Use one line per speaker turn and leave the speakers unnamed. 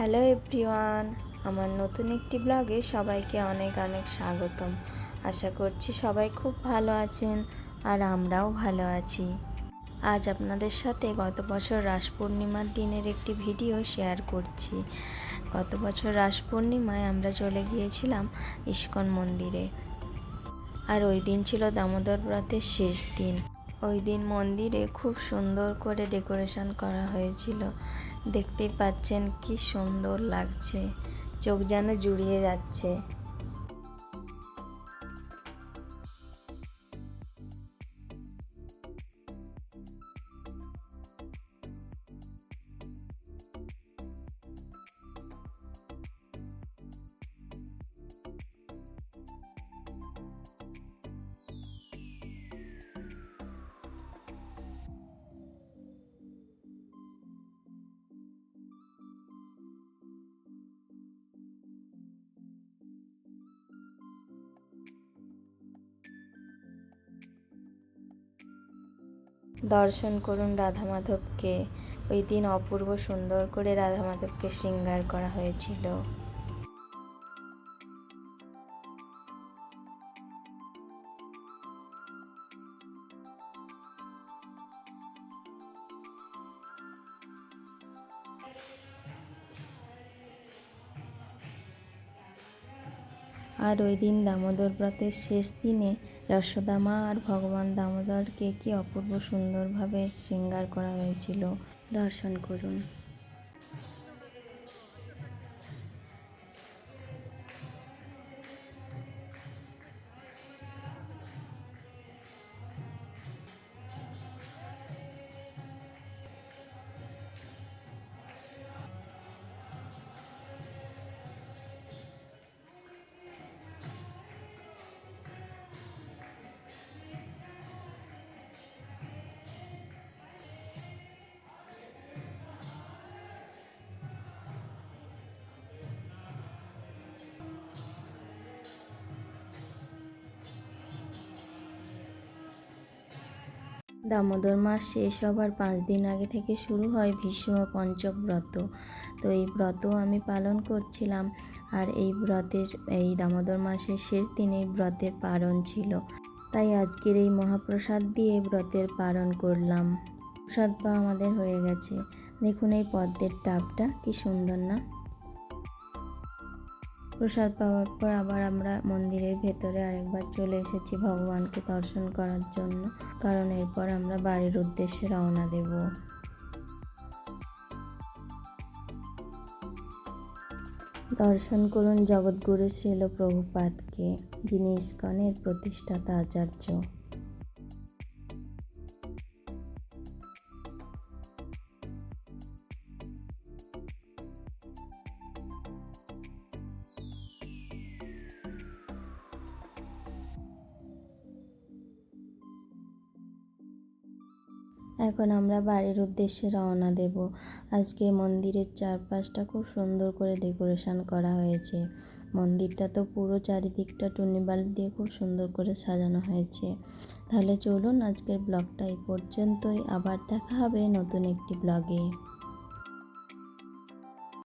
Hello everyone, আমার নতুন একটি ব্লগে সবাইকে অনেক অনেক স্বাগতম। আশা করছি সবাই খুব ভালো আছেন আর আমরাও ভালো আছি। আজ আপনাদের সাথে গত বছর রাস পূর্ণিমার দিনের একটি ভিডিও শেয়ার করছি। গত বছর রাস পূর্ণিমায় আমরা চলে গিয়েছিলাম ইস্কন মন্দিরে। আর ওই দিন ছিল দামোদর ব্রতের শেষ দিন। ওই দিন মন্দিরে খুব সুন্দর করে ডেকোরেশন করা হয়েছিল। দেখতেই পাচ্ছেন কি সুন্দর লাগছে। চোখ যেন জুড়িয়ে যাচ্ছে। দর্শন করুন রাধা মাধবকে ওই দিন অপূর্ব সুন্দর করে রাধা মাধবকে শৃঙ্গার করা হয়েছিল। আর ওই দিন দামোদর ব্রতের শেষ দিনে যশোদা মা আর ভগবান দামোদরকে কি অপূর্ব সুন্দরভাবে শৃঙ্গার করা হয়েছিল? দর্শন করুন। দামোদর মাস শেষ হবার পাঁচ দিন আগে থেকে শুরু হয় ভীষ্ম পঞ্চক ব্রত। তো এই ব্রত আমি পালন করছিলাম আর এই ব্রতের, এই দামোদর মাসের শেষ দিন ব্রতের পালন ছিল। তাই আজকের এই মহাপ্রসাদ দিয়ে ব্রতের পালন করলাম। প্রসাদ পা আমাদের হয়ে গেছে। দেখুন এই পদ্মের টাপটা কি সুন্দর না? প্রসাদ পাওয়ার পর আবার আমরা মন্দিরের ভেতরে আরেকবার চলে এসেছি ভগবানকে দর্শন করার জন্য। কারণ এরপর আমরা বাড়ির উদ্দেশ্যে রওনা দেব। দর্শন করুন জগৎগুরু শিল প্রভুপাদকে। যিনি ইস্কনের প্রতিষ্ঠাতা আচার্য। এখন আমরা বাড়ির উদ্দেশ্যে রওনা দেব। আজকে মন্দিরের চারপাশটা খুব সুন্দর করে ডেকোরেশন করা হয়েছে। মন্দিরটা তো পুরো চারিদিকটা টুনি বাল্ব দিয়ে খুব সুন্দর করে সাজানো হয়েছে। তাহলে চলুন আজকের ব্লগটা এই পর্যন্তই। আবার দেখা হবে নতুন একটি ব্লগে।